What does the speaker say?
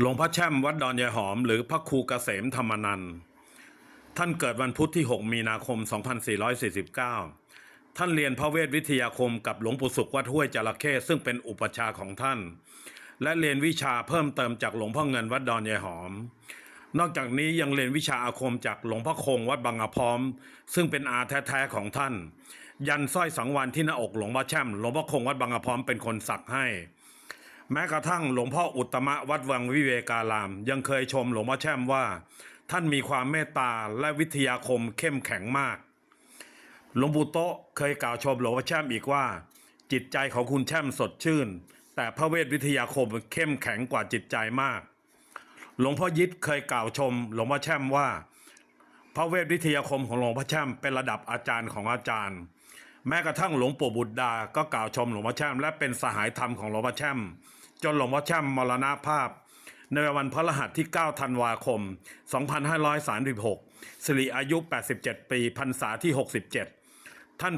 หลวงพ่อแช่มวัดดอนยายหอม หรือพระครูเกษมธรรมนันท่านเกิดวันพุธที่ 6 มีนาคม 2449 ท่านเรียนพระเวทวิทยาคมกับหลวงปู่สุขวัดห้วยจระเข้ซึ่งเป็นอุปชาของท่าน และเรียนวิชาเพิ่มเติมจากหลวงพ่อเงินวัดดอนยายหอม นอกจากนี้ยังเรียนวิชาอาคมจากหลวงพ่อคงวัดบางกะพร้อม ซึ่งเป็นอาแท้ๆของท่าน ยันสร้อยสังวานที่หน้าอกหลวงพ่อแช่มหลวงพ่อคงวัดบางกะพร้อมเป็นคนสักให้ แม้กระทั่งหลวงพ่ออุตมะวัดวังวิเวการาม ยังเคยชมหลวงพ่อแช่มว่า ท่านมีความเมตตาและวิทยาคมเข้มแข็งมาก หลวงปู่โตะเคยกล่าวชมหลวงพ่อแช่มอีกว่า จิตใจของคุณแช่มสดชื่น แต่พระเวทวิทยาคมเข้มแข็งกว่าจิตใจมาก หลวงพ่อยิดเคยกล่าวชม หลวงพ่อแช่มว่า พระเวทวิทยาคมของหลวงพ่อแช่มเป็นระดับอาจารย์ของอาจารย์แม้กระทั่งหลวงปู่บุตรดา ก็กล่าวชมหลวงพ่อแช่มและเป็นสหายธรรมของหลวงพ่อแช่ม จนหลวงพ่อแช่มมรณภาพ ในวันพระรหัสที่ 9 ธันวาคม 2536 สิริอายุ 87 ปีพรรษาที่ 67